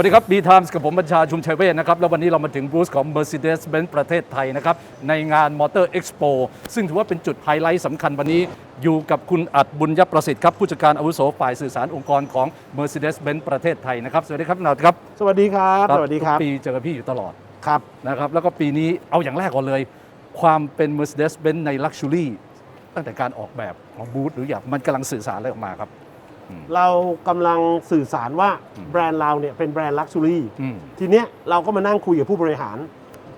วัสดีครับ B Times กับผมบัญชาชุมชัยเวชนะครับ แล้ววันนี้เรามาถึงบูธของ Mercedes-Benz ประเทศไทยนะครับ ในงาน Motor Expo ซึ่งถือว่าเป็นจุดไฮไลท์สำคัญวันนี้อยู่กับคุณอัดบุญยประสิทธิ์ครับ ผู้จัดการอาวุโสฝ่ายสื่อสารองค์กรของ Mercedes-Benz ประเทศไทยนะครับ สวัสดีครับคุณอัดครับสวัสดีครับ สวัสดีครับทุกปีเจอกับพี่อยู่ตลอดครับนะครับแล้วก็ปีนี้เอาอย่างแรกก่อนเลย ความเป็น Mercedes-Benz ใน Luxury ตั้งแต่การออกแบบของบูธหรืออย่างมันกำลังสื่อสารอะไรออกมาครับ เรากำลังสื่อสารว่าอืมแบรนด์เราเนี่ยเป็นแบรนด์ลักชัวรี่อืมทีเนี้ยเราก็มานั่งคุยกับผู้บริหาร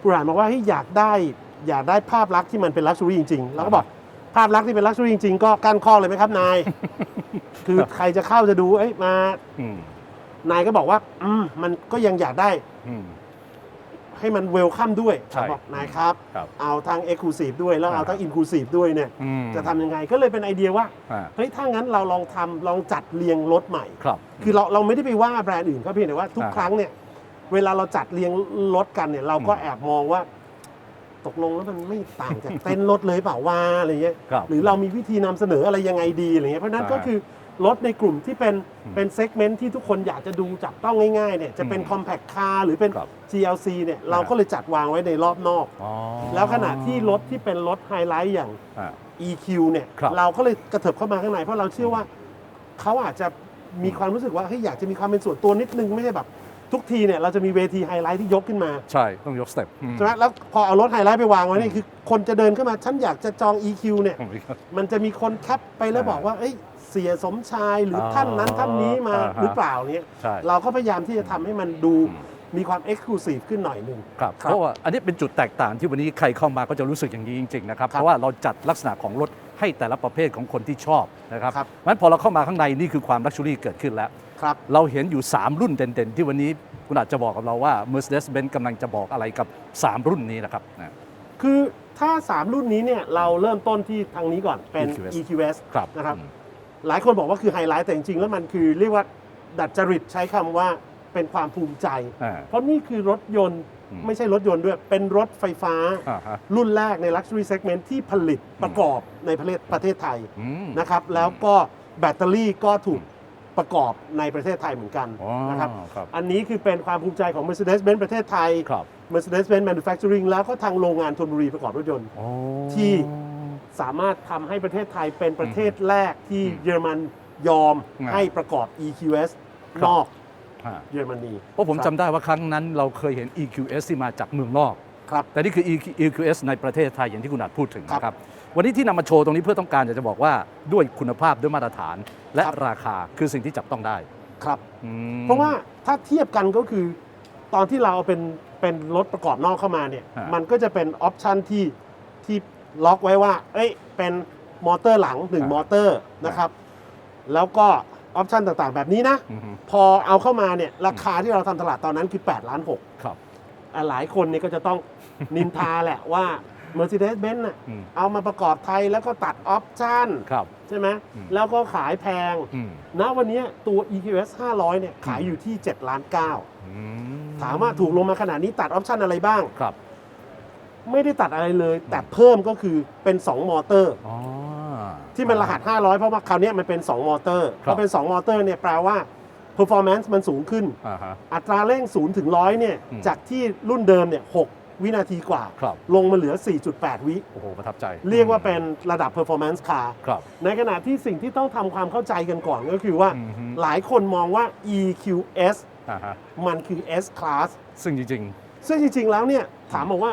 ผู้บริหารบอกว่าเฮ้ยอยากได้อยากได้ภาพลักษณ์ที่มันเป็นลักชัวรี่จริงๆเราก็บอกภาพลักษณ์ที่เป็นลักชัวรี่จริงๆ ก็กั้นข้อเลยไหมครับนาย คือใครจะเข้าจะดูเอ้ยมาอืมนายก็บอกว่า อืมมันก็ยังอยากได้อืม ให้มันเวลคัมด้วยใช่ผมบอกนายครับ ครับเอาทางเอ็กซ์คลูซีฟด้วยแล้วเอาอ่าทั้งอินคลูซีฟด้วยเนี่ยอืมจะทำยังไงก็เลยเป็นไอเดียว่าอ่าเฮ้ยถ้างั้นเราลองทำลองจัดเรียงรถใหม่ ครับ คือเราเราไม่ได้ไปว่าแบรนด์อื่นเขาเพียงแต่ว่าทุกอ่าครั้งเนี่ยเวลาเราจัดเรียงรถกันเนี่ยเราก็อืมแอบมองว่า ตกลงแล้วมันไม่ต่างจาก เต้นรถเลยเปล่าว่าอะไรเงี้ยครับหรือเรามีวิธีนำเสนออะไรยังไงดีอะไรเงี้ยเพราะฉะนั้นอ่าก็คือ รถในกลุ่มที่เป็นอืมเป็นเซกเมนต์ที่ทุกคนอยากจะดูจับต้องง่ายๆเนี่ยจะเป็นอืมคอมแพคคาร์หรือเป็น ครับ GLC เนี่ยเราก็เลยจัดวางไว้ในรอบนอก อ๋อ แล้วขณะที่รถที่เป็นรถไฮไลท์อย่าง อ่า EQ เนี่ยครับเราก็เลยกระเถิบเข้ามาข้างในเพราะเราเชื่อว่าเขาอาจจะมีความรู้สึกว่าเฮ้ยอยากจะมีความเป็นส่วนตัวนิดนึงไม่ใช่แบบ ทุกทีเนี่ยเราจะมีเวทีไฮไลท์ที่ยกขึ้นมาใช่ต้องยกสเต็ปอืม ใช่ไหมแล้วพอเอารถไฮไลท์ไปวางไว้เนี่ยคือคนจะเดินเข้ามาฉันอยากจะจอง EQ เนี่ย มันจะมีคนแคปไปแล้วอ่าบอกว่าเอ้ย เสียสมชายหรือออท่านนั้นท่านนี้มาอ่าฮะหรือเปล่าเนี่ยใช่ เราก็พยายามที่จะทำให้มันดูอืมมีความเอ็กซ์คลูซีฟขึ้นหน่อยหนึ่งครับครับเพราะว่าอันนี้เป็นจุดแตกต่างที่วันนี้ใครเข้ามาก็จะรู้สึกอย่างนี้จริงๆนะครับครับเพราะว่าเราจัดลักษณะของรถให้แต่ละประเภทของคนที่ชอบนะครับครับงั้นพอเราเข้ามาข้างในนี่คือความลักชัวรี่เกิดขึ้นแล้ว ครับ เราเห็นอยู่ 3 รุ่นเด่นๆ ที่วันนี้คุณอาจจะบอกกับเราว่า Mercedes-Benz กำลังจะบอกอะไรกับ 3 รุ่นนี้นะครับนะ คือถ้า 3 รุ่นนี้เนี่ยเราเริ่มต้นที่ทางนี้ก่อนเป็น EQS EQS ครับนะครับ อืม หลายคนบอกว่าคือไฮไลท์แต่จริงๆแล้วมันคือเรียกว่าดัดจริตใช้คำว่าเป็นความภูมิใจ อ่า เพราะนี่คือรถยนต์อืม ไม่ใช่รถยนต์ด้วย เป็นรถไฟฟ้า อ่าฮะ รุ่นแรกใน Luxury Segment ที่ผลิตประกอบในประเทศประเทศไทยอืม นะครับแล้วก็แบตเตอรี่ก็ถูกประกอบในประเทศไทยเหมือนกันอ๋อนะครับครับ อันนี้คือเป็นความภูมิใจของ Mercedes-Benz ประเทศไทย ครับ Mercedes-Benz Manufacturing แล้วก็ทางโรงงานธนบุรีประกอบรถยนต์โอ้ที่ สามารถทำให้ประเทศไทยเป็นประเทศแรกที่อืมเยอรมันยอมอ่าให้ประกอบ EQS ครับ นอกอ่าเยอรมนีเพราะผมจำได้ว่าครั้งนั้นเราเคยเห็น EQS ที่มาจากเมืองนอก ครับ แต่นี่คือ EQS ในประเทศไทยอย่างที่คุณอาจพูดถึงครับนะครับ วันนี้ที่นำมาโชว์ตรงนี้เพื่อต้องการอยากจะบอกว่าด้วยคุณภาพด้วยมาตรฐานและครับ ราคาคือสิ่งที่จับต้องได้ครับ อืม เพราะว่าถ้าเทียบกันก็คือ ตอนที่เราเอาเป็นเป็นรถประกอบนอกเข้ามาเนี่ย ฮะ มันก็จะเป็นออปชันที่ที่ ล็อกไว้ว่า เอ้ย เป็นมอเตอร์หลังหนึ่งมอเตอร์นะครับ แล้วก็ออปชันต่างๆ แบบนี้นะ อือฮึพอเอาเข้ามาเนี่ย ราคาที่เราทำตลาดตอนนั้นคือ8ล้าน6ครับอะหลายคนเนี่ยก็จะต้อง นินทาแหละว่า Mercedes-Benz น่ะอืมเอามาประกอบไทยแล้วก็ตัดออปชั่นครับ ใช่ไหมอืม แล้วก็ขายแพง อืมณวันนี้ตัว EQS 500เนี่ยขายอยู่ที่7ล้าน9อืถามว่าถูกลงมาขนาดนี้ตัดออปชั่นอะไรบ้าง ครับ ไม่ได้ตัดอะไรเลย แต่เพิ่มก็คือเป็น 2 มอเตอร์ อ๋อ ที่มันรหัส 500 เพราะว่าคราวเนี้ยมันเป็น 2 มอเตอร์ครับพอเป็น 2 มอเตอร์เนี่ยแปลว่า performance มันสูงขึ้นอ่าฮะอัตราเร่ง0ถึง100เนี่ยอืมจากที่รุ่นเดิมเนี่ย6วินาทีกว่าครับลงมาเหลือ 4.8 วิ โอ้โห ประทับใจ เรียกว่าเป็นระดับ performance car ครับในขณะที่สิ่งที่ต้องทำความเข้าใจกันก่อนก็คือว่าอือฮึหลายคนมองว่า EQS อ่าฮะมันคือ S class ซึ่งจริงซึ่งจริงๆ แล้วเนี่ยถามบอกว่า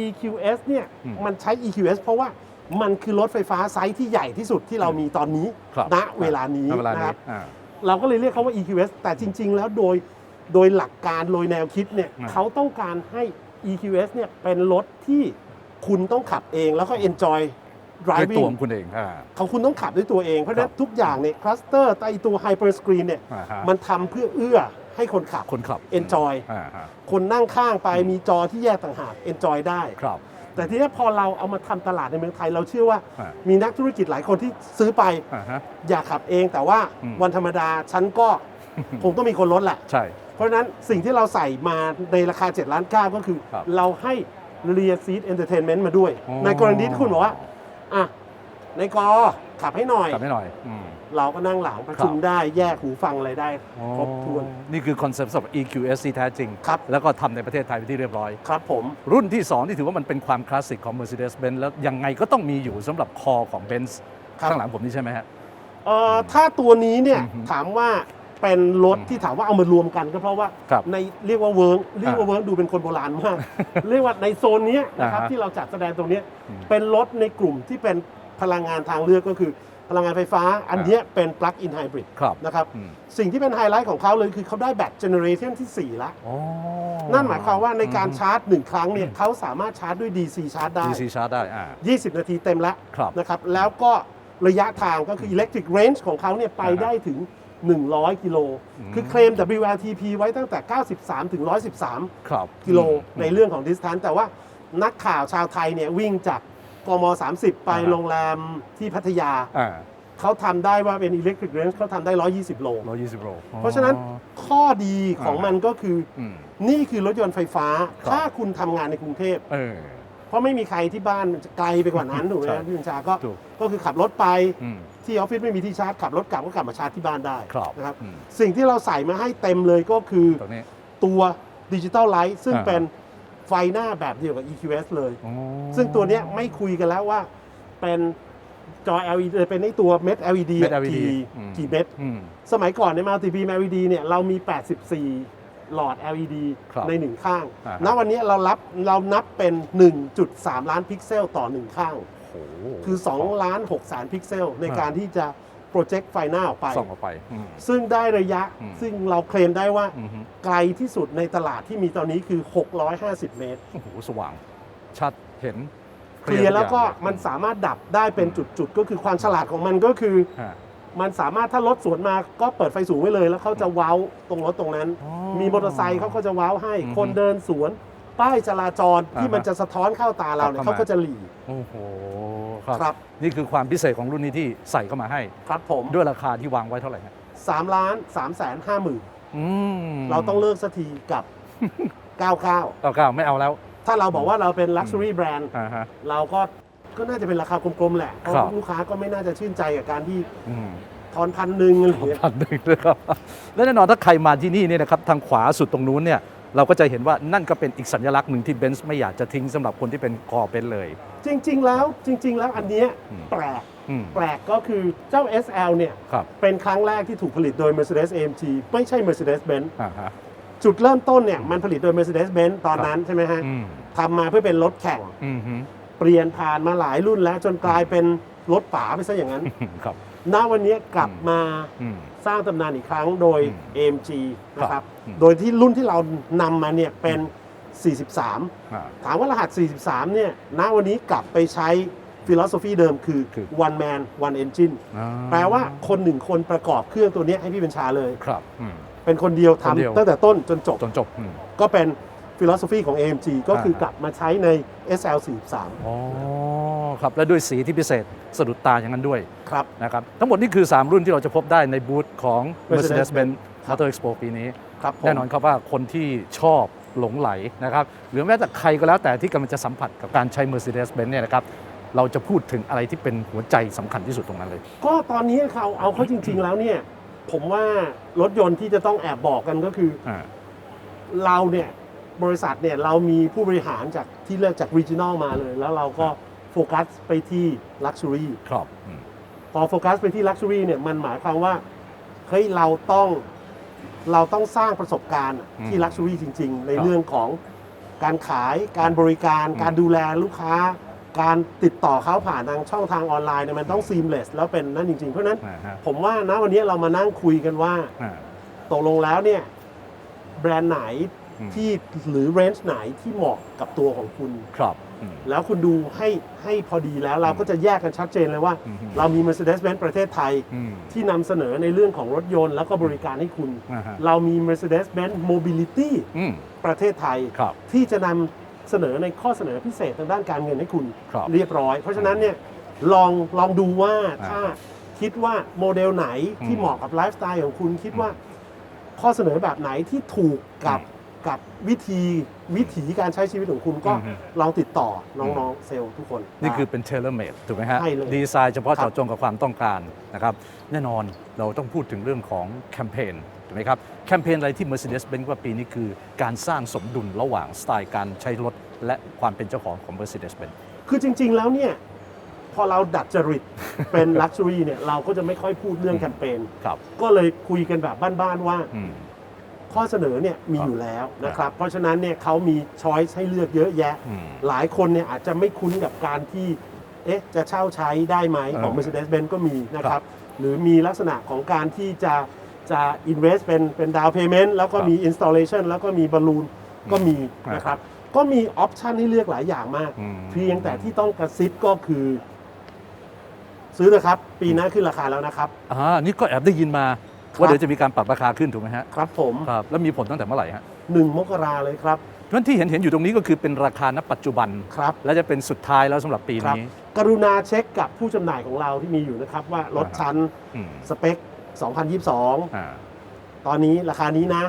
EQS เนี่ยอืมมันใช้ EQS เพราะว่ามันคือรถไฟฟ้าไซส์ที่ใหญ่ที่สุดที่เรามีตอนนี้ๆครับ ณเวลานี้ณเวลานะคนี้รับอ่า เราก็เลยเรียกเขาว่า EQS แต่จริง ๆ แล้วโดยโดยหลักการโดยแนวคิดเนี่ยอืมเขาต้องการให้ EQS เนี่ยเป็นรถที่คุณต้องขับเองแล้วก็ enjoy ด้วยตัว driving ของคุณเองอ่าเขาคุณต้องขับด้วยตัวเอง เพราะฉะนั้ครันบทุกอย่างเนี่ยคลัสเตอร์ไอตัวไฮเปอร์สกรีนเนี่ย อ่าฮะ มันทำเพื่อเอื้อ ให้คนขับคนขับ enjoy อ่าฮะคนนั่งข้างไปมีจอที่แยกต่างหาก enjoy ได้ ครับ แต่ทีนี้พอเราเอามาทำตลาดในเมืองไทย เราเชื่อว่าอ่ามีนักธุรกิจหลายคนที่ซื้อไปอ่าฮะ อยากขับเอง แต่ว่าอืม วันธรรมดาฉันก็ คงต้องมีคนลดแหละ ใช่ เพราะฉะนั้นสิ่งที่เราใส่มาในราคา7ล้าน9ก็คือ ครับเราให้ rear seat entertainment มาด้วย อ๋อ ในกรณีที่คุณบอกว่าอะ ในกอขับให้หน่อย กลับให้หน่อยอืม เราก็นั่งหลังประชุมครับ ได้แยกหูฟังอะไรได้ครบถ้วนนี่คือคอนเซ็ปต์สำหรับ EQS ที่แท้จริง ครับแล้วก็ทำในประเทศไทยเป็นที่เรียบร้อย ครับผม รุ่นที่ 2 ที่ถือว่ามันเป็นความคลาสสิกของ Mercedes-Benz แล้วยังไงก็ต้องมีอยู่สำหรับคอของ Benz ครับ ข้างหลังผมนี่ใช่ไหมฮะ เอ่อถ้าตัวนี้เนี่ยอือฮึถามว่าเป็นรถที่ถามว่าเอามารวมกันก็เพราะว่าครับในเรียกว่าเวิร์กเรียกว่าเวิร์กดูเป็นคนโบราณมาก เรียกว่าในโซนเนี้ยนะครับอ่าฮะที่เราจัดแสดงตรงเนี้ยอืม เป็นรถในกลุ่มที่เป็น พลังงานทางเลือกก็คือพลังงานไฟฟ้า อันเนี้ยเป็น plug-in hybrid ครับนะครับอืม สิ่งที่เป็นไฮไลท์ของเขาเลยคือเขาได้แบตเจเนอเรชันที่4แล้วอ๋อนั่นหมายความว่าในการชาร์จ 1 ครั้งเนี่ยเขาสามารถชาร์จด้วย DC ชาร์จได้ DC ชาร์จได้อ่า20 นาทีเต็มแล้วครับ นะครับแล้วก็ระยะทางก็คือ electric range ของเขาเนี่ยไปอ่าฮะได้ถึง 100 กิโล อืม คือเคลม WLTP ไว้ตั้งแต่ 93 ถึง 113 ครับกิโลอืมในเรื่องของ distance แต่ว่านักข่าวชาวไทยเนี่ยวิ่งจาก กม 30 ไปอ่าฮะ โรงแรมที่พัทยา อ่าเขาทำได้ว่าเป็น electric range เขาทำได้ 120 โล ร้อยยี่สิบโล เพราะฉะนั้นข้อดีของอ่าฮะมันก็คืออืม นี่คือรถยนต์ไฟฟ้า ครับ ถ้าคุณทำงานในกรุงเทพ เออ เพราะไม่มีใครที่บ้านจะไกลไปกว่านั้นถูกไหมใช่ ครับพี่บัญชาก็ถูกก็คือขับรถไปอืม ที่ออฟฟิศไม่มีที่ชาร์จขับรถกลับก็กลับมาชาร์จที่บ้านได้ครับ นะครับ อืมสิ่งที่เราใส่มาให้เต็มเลยก็คือตรงนี้ ตัวดิจิตอลไลท์ซึ่งอ่า เป็น ไฟหน้าแบบเดียวกับ EQS เลย อ๋อซึ่งตัวเนี้ยไม่คุยกันแล้วว่า เป็นจอ LED เป็นไอตัวเม็ด LED เม็ดอะ LED กี่อืม กี่เม็ด อืม สมัยก่อนใน Multi Beam LED เนี่ยเรามี 84 หลอด LED ครับในหนึ่งข้าง อ่าฮะ ณ วันนี้เรารับเรานับเป็น 1.3 ล้านพิกเซลต่อหนึ่งข้าง โอ้โห คือ2ล้าน6แสนพิกเซลในอ่าการที่จะ โปรเจกต์ไฟหน้าออกไป ส่องออกไปอืม ซึ่งได้ระยะอืม ซึ่งเราเคลมได้ว่าอืมฮึไกลที่สุดในตลาดที่มีตอนนี้คือ 650 เมตร โอ้โหสว่าง ชัดเห็นเคลียร์แล้วก็ทุอย่างมันสามารถดับได้เป็นจุดๆ ก็คือความฉลาดของมันก็คือ ฮะมันสามารถถ้ารถสวนมาก็เปิดไฟสูงไว้เลย แล้วเขาจะเว้าตรงรถตรงนั้น อ๋อมีมอเตอร์ไซค์เขาก็จะเว้าให้ อือฮึ คนเดินสวน ป้ายจราจรที่อ่าฮะมันจะสะท้อนเข้าตาเราเนี่ยเข้ามาเขาก็จะหลีโอ้โหครับครับ นี่คือความพิเศษของรุ่นนี้ที่ใส่เข้ามาให้ ครับผมด้วยราคาที่วางไว้เท่าไหร่ฮะ3ล้าน3แสนห้าหมื่นอืมเราต้องเลิกสักทีกับ99เก้าเก้าไม่เอาแล้ว ถ้าเราบอกว่าเราเป็น Luxury Brand อ่าฮะเราก็ก็น่าจะเป็นราคากลมๆแหละเพราะครับลูกค้าก็ไม่น่าจะชื่นใจกับการที่อืมทอนพันหนึ่งอะไรอย่างเงี้ยพันหนึ่งนะครับและแน่นอนถ้าใครมาที่นี่เนี่ยนะครับทางขวาสุดตรงนู้นเนี่ย เราก็จะเห็นว่านั่นก็เป็นอีกสัญลักษณ์หนึ่งที่เบนซ์ไม่อยากจะทิ้งสำหรับคนที่เป็นคอเป็นซ์เลย จริง ๆ แล้วจริง ๆ แล้วอันเนี้ยอืม แปลก อืม แปลกก็คือเจ้า SL เนี่ย ครับ เป็นครั้งแรกที่ถูกผลิตโดย Mercedes AMG ไม่ใช่ Mercedes-Benz อ่าฮะ จุดเริ่มต้นเนี่ย มันผลิตโดย Mercedes-Benz ตอนนั้นใช่ไหมฮะอืมทำมาเพื่อเป็นรถแข่ง อืมฮึเปลี่ยนผ่านมาหลายรุ่นแล้วจนกลายเป็นรถป๋าไปซะอย่างนั้น ครับ ณวันนี้กลับมาอืม สร้างตำนานอีกครั้งโดย อืม AMG นะคครัรับ บอืม โดยที่รุ่นที่เรานำมาเนี่ยเป็น 43 อ่า ถามว่ารหัส 43 เนี่ย ณวันนี้กลับไปใช้ฟิโลโซฟีเดิมคือ คือ one man one engine อ่าแปลว่าคนหนึ่งคนประกอบเครื่องตัวเนี้ยให้พี่บัญชาเลย ครับอืม เป็นคนเดียวคนเดียว ทำตั้งแต่ต้นจนจบจนจบอืมก็เป็น ฟิโลโซฟีของ AMG ก็คืออ่ากลับมาใช้ใน SL 43 อ๋อครับและด้วยสีที่พิเศษสะดุดตาอย่างนั้นด้วยครับ นะครับ ทั้งหมดนี่คือ 3 รุ่นที่เราจะพบได้ในบูธของ Mercedes-Benz Mercedes-Benz Motor Expo ปีนี้ ครับผมแน่นอนครับว่าคนที่ชอบหลงไหลนะครับหรือแม้แต่ใครก็แล้วแต่ที่กำลังจะสัมผัสกับการใช้ Mercedes-Benz เนี่ยนะครับเราจะพูดถึงอะไรที่เป็นหัวใจสำคัญที่สุดตรงนั้นเลย ก็ตอนนี้เขาเอาเข้าจริง ๆ แล้วเนี่ย ผมว่ารถยนต์ที่จะต้องแอบบอกกันก็คือ อ่า เราเนี่ย บริษัทเนี่ยเรามีผู้บริหารจากที่เลือกจาก Regional มาเลย แล้วเราก็โฟกัสไปที่ Luxury ครับอืมพอโฟกัสไปที่ Luxury เนี่ยมันหมายความว่าเฮ้ยเราต้องเราต้องสร้างประสบการณ์ที่ Luxury จริง ๆ ในเรื่องของการขายการบริการ การดูแลลูกค้า การติดต่อเขาผ่านทางช่องทางออนไลน์เนี่ยมันต้อง seamless แล้วเป็นนั่นจริง ๆ เพราะฉะนั้น อ่าฮะผมว่านะวันนี้เรามานั่งคุยกันว่า อ่า ตกลงแล้วเนี่ยแบรนด์ไหนอืม ที่หรือเรนจ์ไหนที่เหมาะกับตัวของคุณ ครับอืม แล้วคุณดูให้ให้พอดีแล้วเราก็จะแยกกันชัดเจนเลยว่า อืม เรามี Mercedes-Benz ประเทศไทย อืม ที่นำเสนอในเรื่องของรถยนต์แล้วก็บริการให้คุณ อ่าฮะ เรามี Mercedes-Benz Mobility อืมประเทศไทย ครับ ที่จะนำเสนอในข้อเสนอพิเศษทางด้านการเงินให้คุณครับเรียบร้อย เพราะฉะนั้นเนี่ยลองลองดูว่าอ่าถ้าคิดว่าโมเดลไหนที่อืมเหมาะกับไลฟ์สไตล์ของคุณคิดว่า ข้อเสนอแบบไหนที่ถูกกับ กับวิธีวิถีการใช้ชีวิตของคุณก็อือฮึลองติดต่อน้องๆเซลล์ทุกคน นี่คือได้เป็น tailor made ถูกไหมฮะ ใช่เลยดีไซน์เฉพาะครับ เจาะจงกับความต้องการนะครับ แน่นอนเราต้องพูดถึงเรื่องของแคมเปญถูกไหมครับ แคมเปญอะไรที่ Mercedes-Benz ว่าปีนี้คือการสร้างสมดุลระหว่างสไตล์การใช้รถ และความเป็นเจ้าของของ Mercedes-Benz คือจริง ๆ แล้วเนี่ย พอเราดัดจริต เป็นลักชัวรี่เนี่ย เราก็จะไม่ค่อยพูดเรื่องแคมเปญ ครับก็เลยคุยกันแบบบ้าน ๆ ว่า อืม ข้อเสนอเนี่ยมีอยู่แล้วนะครับ เพราะฉะนั้นเนี่ยเขามีช้อยส์ให้เลือกเยอะแยะอืมหลายคนเนี่ยอาจจะไม่คุ้นกับการที่เอ๊ะจะเช่าใช้ได้ไหมของเออ Mercedes-Benz ก็มีนะคครัรับบหรือมีลักษณะของการที่จะจะ invest เป็นเป็น down payment แล้วก็มี installation แล้วก็มีบอลลูนก็มีนะครับ ก็มีออปชันให้เลือกหลายอย่างมากอืมเพียงแต่ที่ต้องกระซิบก็คือ ซื้อนะครับ ปีหน้าขึ้นราคาแล้วนะครับอ่านี่ก็แอบได้ยินมาครับ ว่าเดี๋ยวจะมีการปรับราคาขึ้นถูกไหมฮะครับผมครับแล้วมีผลตั้งแต่เมื่อไหร่ฮะหนึ่งมกราเลยครับเพราะฉะนั้นที่เห็นเห็นอยู่ตรงนี้ก็คือเป็นราคาณปัจจุบันครับและจะเป็นสุดท้ายแล้วสำหรับปีครับนี้ กรุณาเช็คกับผู้จำหน่ายของเราที่มีอยู่นะครับว่ารถชั้นอืมสเปค 2022อ่าตอนนี้ราคานี้นะ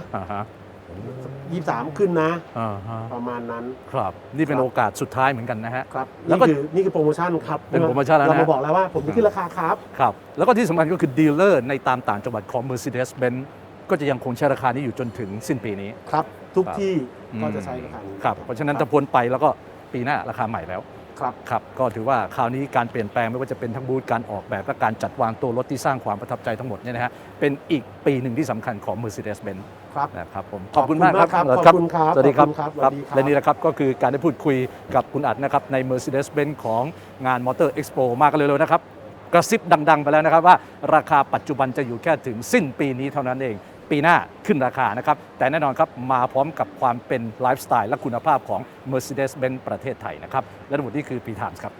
อ่าฮะ23ขึ้นนะ อ่าฮะประมาณนั้น ครับ นี่เป็นครับ โอกาสสุดท้ายเหมือนกันนะฮะ ครับแล้วนี่ก็คือนี่คือโปรโมชั่นครับเป็นโปรโมชั่นแล้วนะ เรามาบอกแล้วว่าผมจะขึ้นราคาครับ ครับ แล้วก็ที่สำคัญก็คือดีลเลอร์ในตามต่างจังหวัดของ Mercedes-Benz ก็จะยังคงใช้ราคานี้อยู่จนถึงสิ้นปีนี้ ครับ ทุกครับ ที่ก็อืมจะใช้ราคานี้ครับ เพราะฉะนั้นถ้าพ้นไปแล้วก็ปีหน้าราคาใหม่แล้ว ครับครับก็ถือว่าคราวนี้การเปลี่ยนแปลงไม่ว่าจะเป็นทั้งบูธการออกแบบและการจัดวางตัวรถที่สร้างความประทับใจทั้งหมดเนี่ยนะฮะเป็นอีกปีหนึ่งที่สำคัญของ Mercedes-Benz ครับนะครับผมขอบคุณมากครับเขอบคุณครับสวัสดีครับขอบคุณครับสวัสดีครับและนี่แหละครับก็คือการได้พูดคุยกับคุณอัดนะครับใน Mercedes-Benz ของงาน Motor Expo มากันเร็วๆนะครับกระซิบดัง ๆ ไปแล้วนะครับว่าราคาปัจจุบันจะอยู่แค่ถึงสิ้นปีนี้เท่านั้นเอง ปีหน้าขึ้นราคานะครับ แต่แน่นอนครับ มาพร้อมกับความเป็นไลฟ์สไตล์และคุณภาพของ Mercedes-Benz ประเทศไทยนะครับ และทั้งหมดนี้คือ P Times ครับ